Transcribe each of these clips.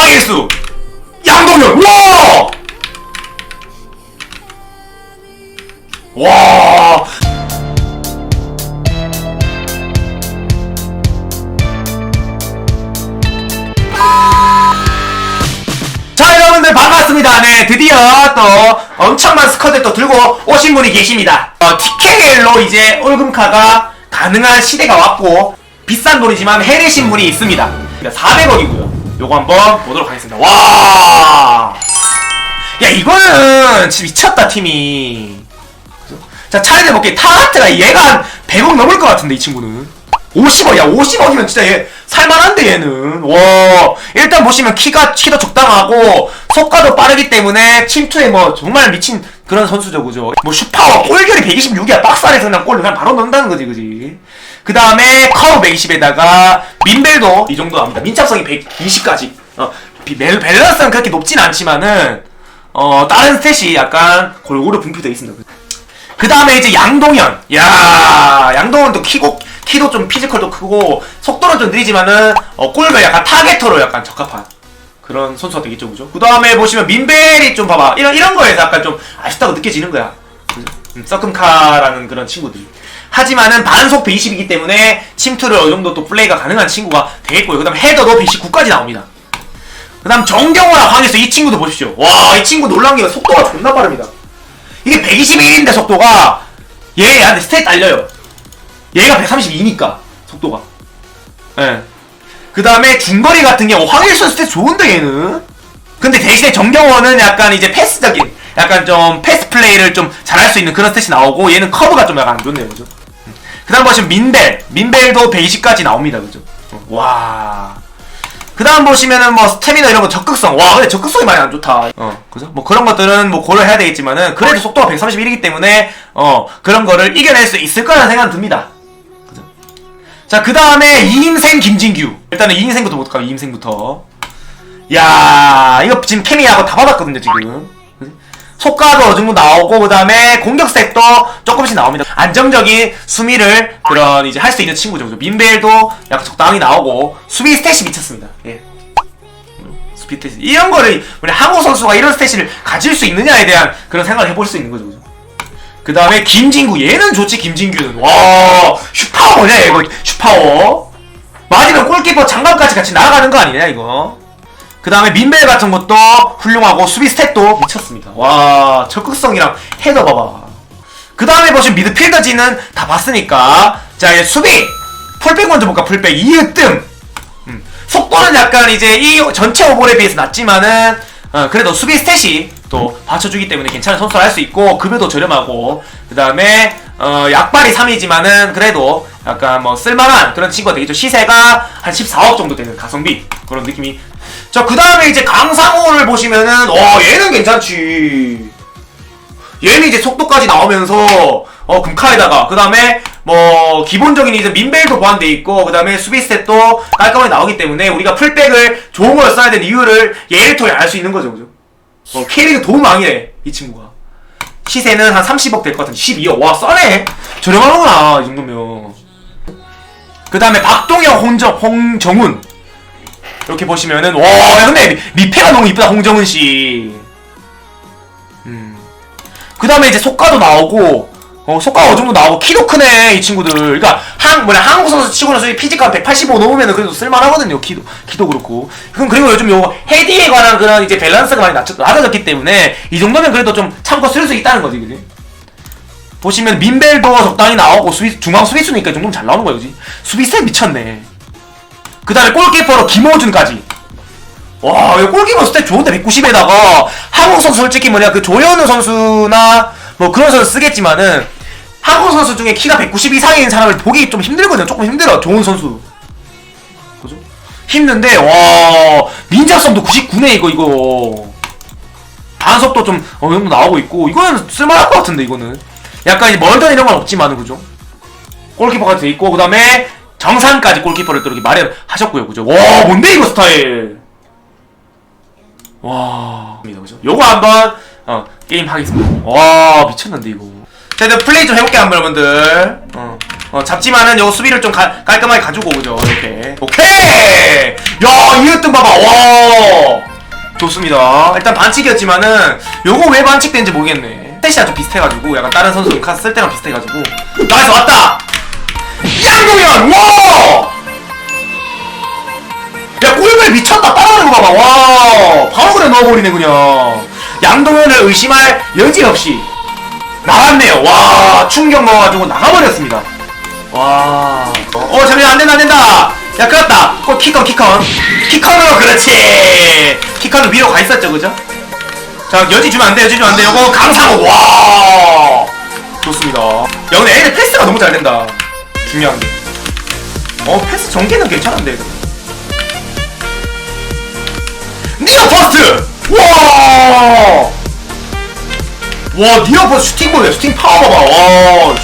황일수 양동현 와! 와! 자 여러분들 반갑습니다. 네 드디어 또 엄청난 스쿼드 또 들고 오신 분이 계십니다. 어, TKL로 이제 올금카가 가능한 시대가 왔고 비싼 돈이지만 해내신 분이 있습니다. 400억이고요. 요거 한번 보도록 하겠습니다. 와! 야 이거는 진짜 미쳤다 팀이. 자 차례대 볼게. 타하트가 얘가 한 100억 넘을 것 같은데 이 친구는. 50억 야 50억이면 진짜 얘 살만한데 얘는. 와. 일단 보시면 키가 키도 적당하고 속가도 빠르기 때문에 침투에 뭐 정말 미친 그런 선수죠 그죠? 뭐 슈파워 골결이 126이야. 박스 안에서 그냥 골 그냥 바로 넣는다는 거지 그지 그 다음에 커브 120에다가 민벨도 이 정도 합니다 민첩성이 120까지 어 밸런스는 그렇게 높진 않지만은 어 다른 스탯이 약간 골고루 분포되어 있습니다 그 다음에 이제 양동현. 야 양동현도 키고, 키도 좀 피지컬도 크고, 속도는 좀 느리지만은, 어, 골배 약간 타겟터로 약간 적합한 그런 선수가 되겠죠, 그죠? 그 다음에 보시면 민벨이 좀 봐봐. 이런, 이런 거에서 약간 좀 아쉽다고 느껴지는 거야. 그죠? 음, 서금카라는 그런 친구들이. 하지만은 반속 120이기 때문에 침투를 어느 정도 또 플레이가 가능한 친구가 되겠고요. 그 다음 헤더도 119까지 나옵니다. 그 다음 정경호랑 황희수 이 친구도 보십시오. 와, 이 친구 놀란 게 속도가 존나 빠릅니다. 이게 121인데 속도가 얘한테 스탯 딸려요. 얘가 132니까 속도가. 예. 그 다음에 중거리 같은 경우 황일순 스탯 좋은데 얘는. 근데 대신에 정경원은 약간 이제 패스적인 약간 좀 패스 플레이를 좀 잘할 수 있는 그런 스탯이 나오고 얘는 커브가 좀 약간 안 좋네요, 그죠? 그 다음 보시면 민벨, 민벨도 120까지 나옵니다, 그죠? 어, 와. 그 다음 보시면은 뭐 스태미나 이런 거 적극성. 와 근데 적극성이 많이 안 좋다. 어 그죠? 뭐 그런 것들은 뭐 고려해야 되겠지만은 그래도 속도가 131이기 때문에 어 그런 거를 이겨낼 수 있을 거라는 생각은 듭니다. 그죠? 자 그 다음에 이인생 김진규. 일단은 이인생부터 볼까요? 이인생부터. 야 이거 지금 케미하고 다 받았거든요 지금? 속가도 어느 정도 나오고 그 다음에 공격 스택도 조금씩 나옵니다. 안정적인 수미를 그런 이제 할 수 있는 친구죠? 민벨도 약간 적당히 나오고 수비 스탯이 미쳤습니다. 예. 수비 스탯 이런 거를 우리 한국 선수가 이런 스탯을 가질 수 있느냐에 대한 그런 생각을 해볼 수 있는 거죠? 그 다음에 김진구. 얘는 좋지 김진규는. 와 슈파워냐 이거. 슈파워. 맞으면 골키퍼 장갑까지 같이 날아가는 거 아니냐 이거 그 다음에 민벨 같은 것도 훌륭하고 수비 스탯도 미쳤습니다. 와 적극성이랑 헤더 봐봐. 그 다음에 보시면 미드필더진은 다 봤으니까 자 이제 수비. 풀백 먼저 볼까? 풀백. 이으뜸. 음, 속도는 약간 이제 이 전체 오버에 비해서 낮지만은 어, 그래도 수비 스탯이 또 받쳐주기 때문에 괜찮은 선수를 할 수 있고 급여도 저렴하고 그 다음에 어, 약발이 3이지만은 그래도 약간 뭐 쓸만한 그런 친구가 되겠죠. 시세가 한 14억 정도 되는 가성비. 그런 느낌이 자 그 다음에 이제 강상호를 보시면은 와 얘는 괜찮지. 얘는 이제 속도까지 나오면서 어 금카에다가 그 다음에 뭐 기본적인 이제 민벨도 보완돼 있고 그 다음에 수비 스탯도 깔끔하게 나오기 때문에 우리가 풀백을 좋은 걸 써야 되는 이유를 얘를 통해 알 수 있는 거죠 그죠? 어 K리그 도움망이래 이 친구가. 시세는 한 30억 될 것 같은데 12억? 와 싸네. 저렴하구나 이 정도면. 그 다음에 박동영 홍정, 홍정훈 이렇게 보시면은 와 근데 미패가 너무 이쁘다 홍정훈 씨. 음. 그 다음에 이제 속가도 나오고 어, 속가가 어느 정도 나오고 키도 크네 이 친구들. 그러니까 한 뭐냐 한국 선수 치고는 솔직히 피지컬 185 넘으면은 그래도 쓸만하거든요 키도 키도 그렇고. 그럼 그리고 요즘 요 헤디에 관한 그런 이제 밸런스가 많이 낮춰, 낮아졌기 때문에 이 정도면 그래도 좀 참고 쓸 수 있다는 거지 그지? 보시면 민벨도 적당히 나오고 수비, 중앙 수비수니까 이 정도면 잘 나오는 거야 그지? 수비 셋 미쳤네 그 다음에 골키퍼로 김호준까지 와, 이거 골키퍼 스탯 좋은데 190에다가 한국 선수 솔직히 뭐냐 그 조현우 선수나 뭐 그런 선수 쓰겠지만은 한국 선수 중에 키가 190 이상인 사람을 보기 좀 힘들거든요. 조금 힘들어. 좋은 선수. 그죠? 힘든데 와 민작성도 99네 이거 이거 반속도 좀 어느 정도 나오고 있고 이거는 쓸만할 것 같은데 이거는 약간 멀던 이런 건 없지만은 그죠? 골키퍼가 돼 있고 그 다음에 정상까지 골키퍼를 또 이렇게 마련하셨고요, 그죠? 와 뭔데 이거 스타일? 와, 그죠? 요거 한번 어, 게임 하겠습니다. 와 미쳤는데 이거. 자, 이제 플레이 좀 해볼게요, 한번 여러분들. 어. 어, 잡지만은 요 수비를 좀 가- 깔끔하게 가지고 오죠. 이렇게. 오케이! 야, 이 으뜸 봐봐. 와! 좋습니다. 일단 반칙이었지만은 요거 왜 반칙된지 모르겠네. 스탯이 아주 비슷해가지고 약간 다른 선수 카드 쓸 때랑 비슷해가지고 나이스 왔다! 양동현! 와! 야 골을 미쳤다 따라가는 거 봐봐 와 바로 그래 넣어버리네 그냥 양동현을 의심할 여지 없이 나갔네요 와 충격 먹어가지고 나가버렸습니다 와. 어, 잠시만, 안 된다, 안 된다! 야, 끊었다! 골, 키컨, 키컨. 키컨으로, 그렇지! 키컨은 위로 가 있었죠, 그죠? 자, 여지 주면 안 돼, 여지 주면 안 돼. 요거, 강상호, 와! 좋습니다. 야, 근데 애들 패스가 너무 잘 된다. 중요한 게. 어, 패스 전개는 괜찮은데. 니어 퍼스트! 와! 와, 니어 퍼스트 슈팅 보네, 슈팅 파워 봐봐, 와.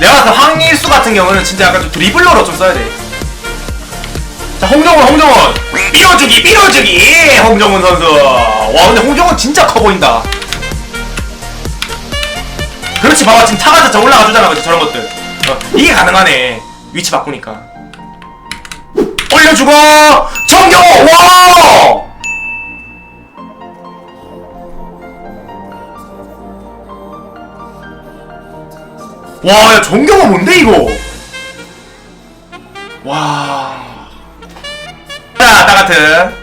내가 그 황일수 같은 경우는 진짜 약간 좀 드리블러로 좀 써야 돼. 자, 홍정원, 홍정원. 밀어주기, 밀어주기! 홍정원 선수. 와, 근데 홍정원 진짜 커 보인다. 그렇지, 봐봐. 지금 타가 자 올라가 주잖아, 그치? 저런 것들. 어, 이게 가능하네. 위치 바꾸니까. 올려주고! 정경호! 와! 와, 야, 정경호 뭔데, 이거? 와. 자, 나 같은.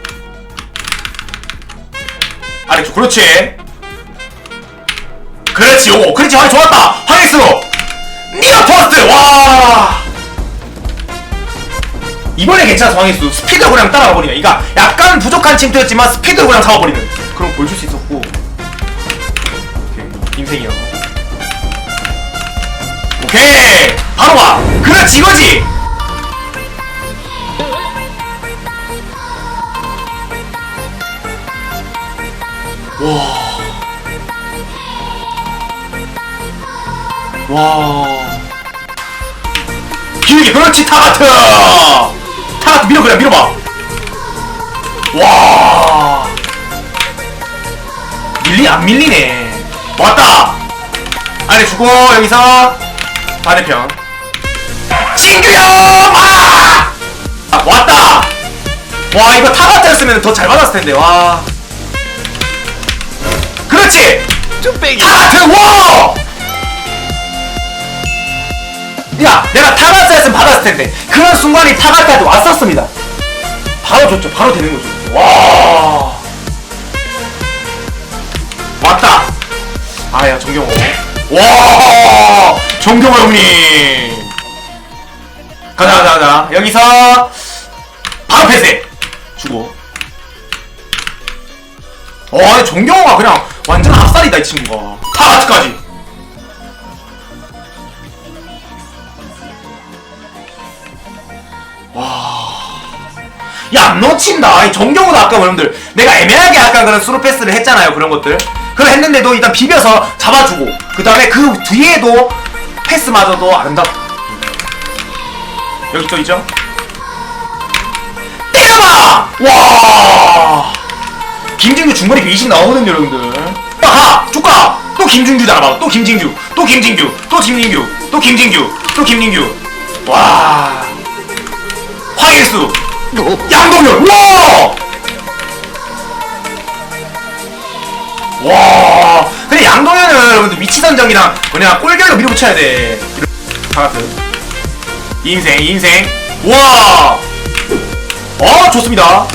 아래쪽, 그렇지. 그렇지, 오, 그렇지, 아, 좋았다. 하이스 니 이번에 괜찮아, 황희수. 스피드 그냥 따라가 버리네. 그러니까 약간 부족한 침투였지만 스피드 그냥 잡아버리는. 그럼 보여줄 수 있었고. 오케이, 인생이요. 오케이 바로 와 그렇지 이거지 와 와 길게 그렇지 타가트 타가트 밀어 그냥 밀어봐. 와. 밀리 안 밀리네. 왔다. 아래 주고 여기서. 반대편 신규형! 아! 아 왔다. 와 이거 타바트였으면 더 잘 받았을 텐데 와. 그렇지! 타바트 와! 야 내가 타바 트였으면 받았을 텐데 그런 순간이 타바트한테 왔었습니다. 바로 줬죠. 바로 되는 거죠. 와. 왔다. 아야 정경호. 와. 정경호 형님. 가자 가자 가자. 여기서 바로 패스 주고. 와 정경호가 그냥 완전 앞살이다 이 친구가. 타가트까지 친다. 이 정경호도 아까 여러분들 내가 애매하게 약간 그런 스루 패스를 했잖아요. 그런 것들. 그걸 했는데도 일단 비벼서 잡아주고 그 다음에 그 뒤에도 패스마저도 아름답. 여기 또 있죠? 때려봐! 와! 김진규 중거리 120 나오거든요, 여러분들. 아하! 쭉가! 또 김진규잖아, 봐봐. 또 김진규. 또 김진규. 또 김진규. 또 김진규. 또 김진규. 와! 황일수! 양동현! 와! 와! 근데 양동현은 여러분들 위치 선정이랑 그냥 꼴결로 밀어붙여야 돼. 다 같은. 인생, 인생. 와! 어, 좋습니다.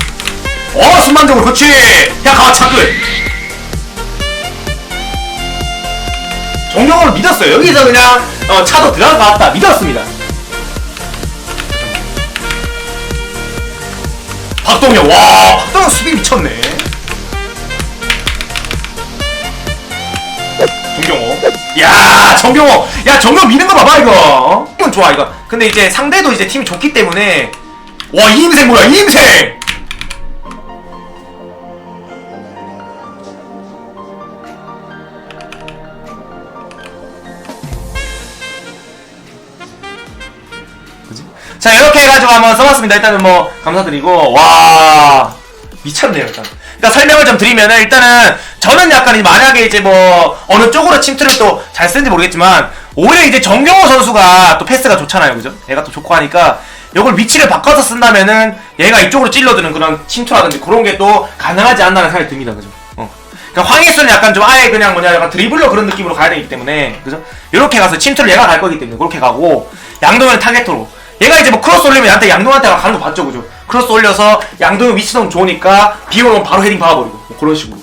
어, 순간적으로, 그렇지! 야, 가, 차끝! 정경호를 믿었어요. 여기서 그냥, 어, 차도 같다. 믿었습니다. 박동현, 와, 박동현 수비 미쳤네. 정경호. 야, 정경호. 야, 정경호 미는 거 봐봐, 이거. 이건 좋아, 이거. 근데 이제 상대도 이제 팀이 좋기 때문에. 와, 이임생 뭐야, 이임생! 자 이렇게 해가지고 한번 써봤습니다 일단은 뭐 감사드리고 와 미쳤네요 일단 일단 설명을 좀 드리면은 일단은 저는 약간 이 만약에 이제 뭐 어느 쪽으로 침투를 또 잘 쓰는지 모르겠지만 오히려 이제 정경호 선수가 또 패스가 좋잖아요, 그죠? 얘가 또 좋고 하니까 이걸 위치를 바꿔서 쓴다면은 얘가 이쪽으로 찔러드는 그런 침투라든지 그런 게 또 가능하지 않나는 생각이 듭니다, 그죠? 어. 그러니까 황희수는 약간 좀 아예 그냥 뭐냐 약간 드리블러 그런 느낌으로 가야 되기 때문에 그죠? 이렇게 가서 침투를 얘가 갈 거기 때문에 그렇게 가고 양동현 타겟으로 얘가 이제 뭐 크로스 올리면 얘한테 양동한테 가는 거 봤죠, 그죠? 크로스 올려서 양동현 위치 너무 좋으니까 비오면 바로 헤딩 박아버리고 뭐 그런 식으로